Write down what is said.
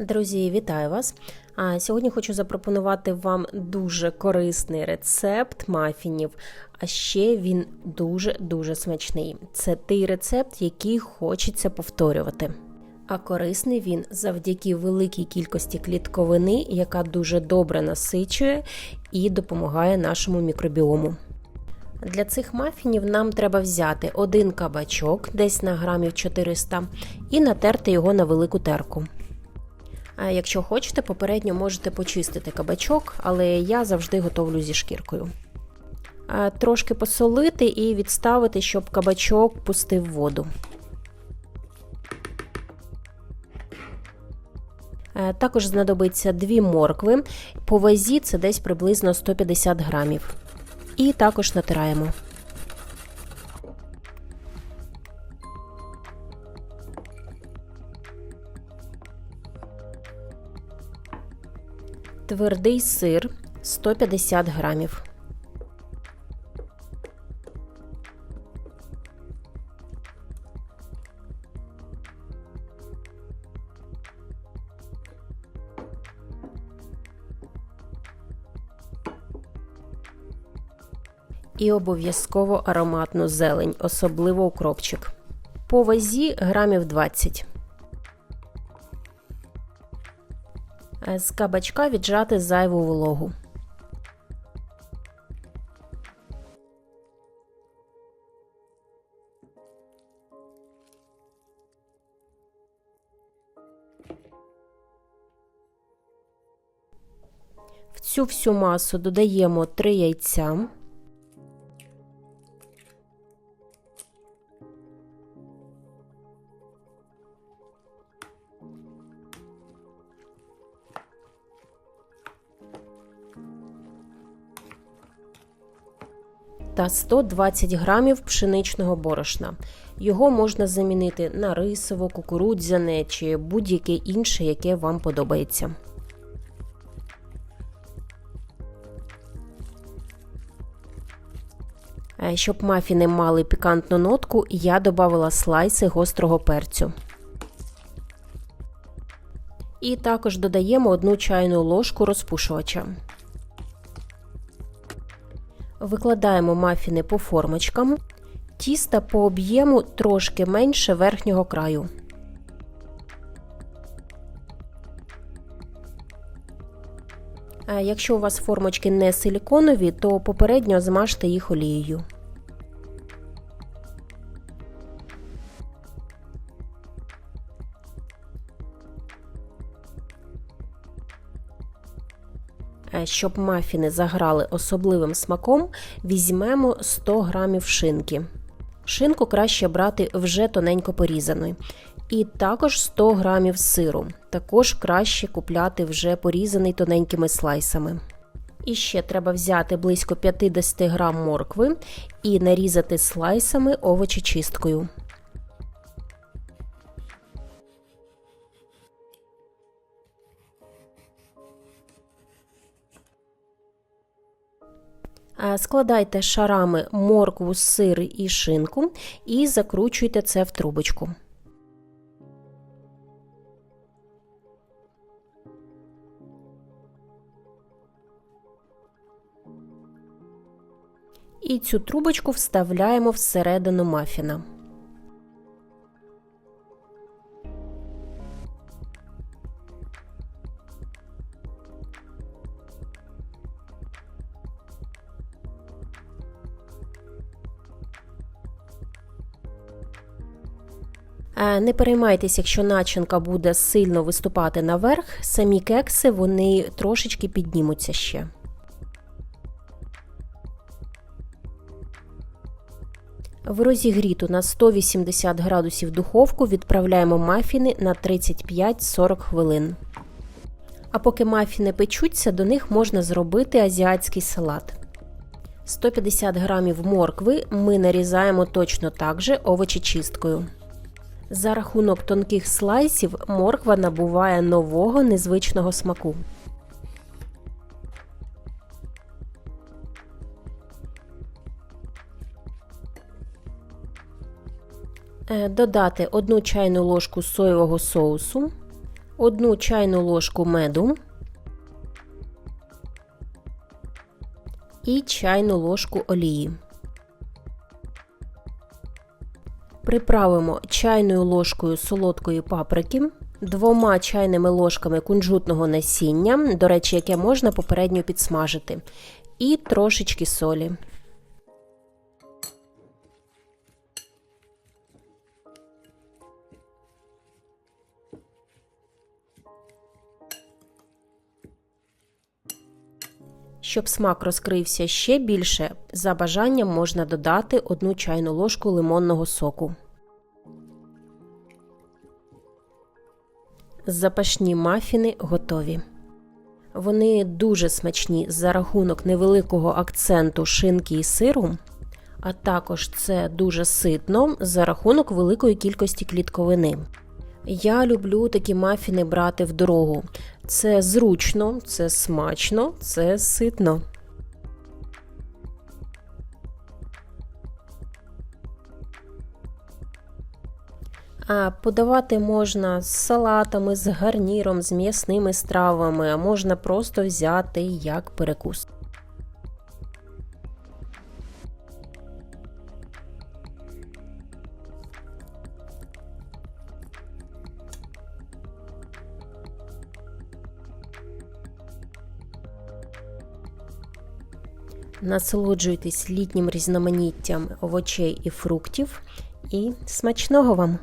Друзі, вітаю вас! А сьогодні хочу запропонувати вам дуже корисний рецепт мафінів. А ще він дуже-дуже смачний. Це той рецепт, який хочеться повторювати. А корисний він завдяки великій кількості клітковини, яка дуже добре насичує і допомагає нашому мікробіому. Для цих мафінів нам треба взяти один кабачок, десь на грамів 400, і натерти його на велику терку. А якщо хочете, попередньо можете почистити кабачок, але я завжди готовлю зі шкіркою. Трошки посолити і відставити, щоб кабачок пустив воду. Е, Також знадобиться дві моркви. По вазі це десь приблизно 150 грамів. І також натираємо. Твердий сир 150 грамів. І обов'язково ароматну зелень, особливо укропчик. По вазі грамів 20. З кабачка віджати зайву вологу. В цю всю масу додаємо 3 яйця. Та 120 грамів пшеничного борошна. Його можна замінити на рисово, кукурудзяне чи будь-яке інше, яке вам подобається. Е, Щоб мафіни мали пікантну нотку, я додавала слайси гострого перцю. І також додаємо одну чайну ложку розпушувача. Викладаємо мафіни по формочкам, тіста по об'єму трошки менше верхнього краю. Якщо у вас формочки не силіконові, то попередньо змажте їх олією. Щоб мафіни заграли особливим смаком, візьмемо 100 грамів шинки. Шинку краще брати вже тоненько порізаною. І також 100 грамів сиру. Також краще купляти вже порізаний тоненькими слайсами. І ще треба взяти близько 50 грам моркви і нарізати слайсами овочі Складайте шарами моркву, сир і шинку і закручуйте це в трубочку. І цю трубочку вставляємо всередину мафіна. Не переймайтесь, якщо начинка буде сильно виступати наверх, самі кекси вони трошечки піднімуться ще. В розігріту на 180 градусів духовку відправляємо мафіни на 35-40 хвилин. А поки мафіни печуться, до них можна зробити азіатський салат. 150 грамів моркви ми нарізаємо точно так же овочечисткою. За рахунок тонких слайсів морква набуває нового незвичного смаку. Е, Додати 1 чайну ложку соєвого соусу, одну чайну ложку меду і чайну ложку олії. Приправимо чайною ложкою солодкої паприки, двома чайними ложками кунжутного насіння, до речі, яке можна попередньо підсмажити, і трошечки солі. Щоб смак розкрився ще більше, за бажанням можна додати одну чайну ложку лимонного соку. Запашні мафіни готові. Вони дуже смачні за рахунок невеликого акценту шинки і сиру, а також це дуже ситно за рахунок великої кількості клітковини. Я люблю такі мафіни брати в дорогу. Це зручно, це смачно, це ситно. А подавати можна з салатами, з гарніром, з м'ясними стравами, а можна просто взяти як перекус. Насолоджуйтесь літнім різноманіттям овочей і фруктів і смачного вам!